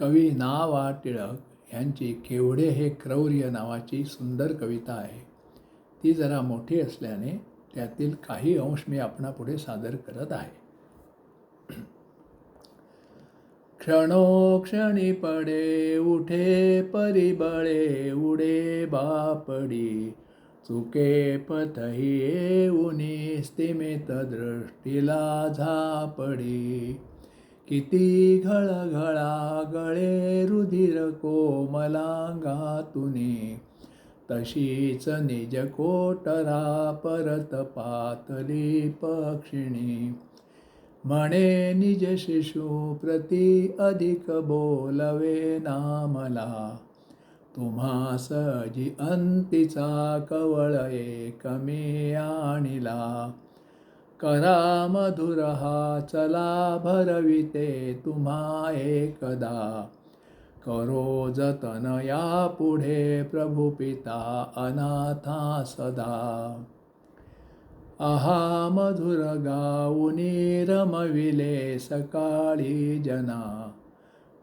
कवी ना वा टिळक यांची केवढे हे क्रौर्य नावाची सुंदर कविता आहे. ती जरा मोठी असल्याने त्यातील काही अंश मी आपणापुढे सादर करत आहे. क्षणोक्षणी पडे उठे परिबळे उडे बापडी. चुके पथही उनी स्थिमित दृष्टीला झापडी. किती घळघळा गळे रुधिर कोमलांगातुनी तशीच निज कोटरा परत पातली पक्षिणी. म्हणे निज शिशु प्रति अधिक बोलवे नामला. तुम्हा सजी अंतीचा कवळ कमी आणिला. करा मधुरहा चला भरविते तुम्हा एकदा। करो जतन या पुढे प्रभू पिता अनाथा सदा। आहा मधुर गाऊनी रमविले सकाळी जना।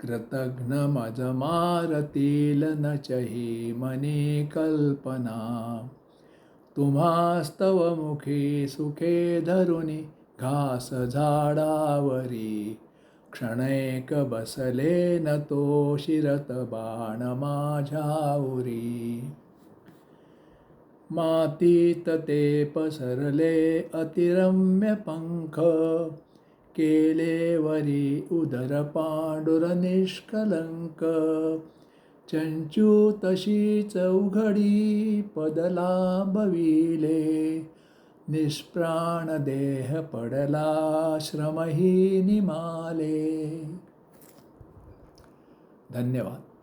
कृतघ्न मज मारतील नचही मनी कल्पना। तुम्हास्तव मुखी सुखे धरुनी घास झाडावरी क्षणैक बसले न तो शिरत बाण माझ्यावरी मातीत ते पसरले अतिरम्य पंख केले वरी उदर पांडुर निष्कलंक चंचू तशी चौघडी पदला बविले निष्प्राण देह पडला श्रमही निमाले. धन्यवाद.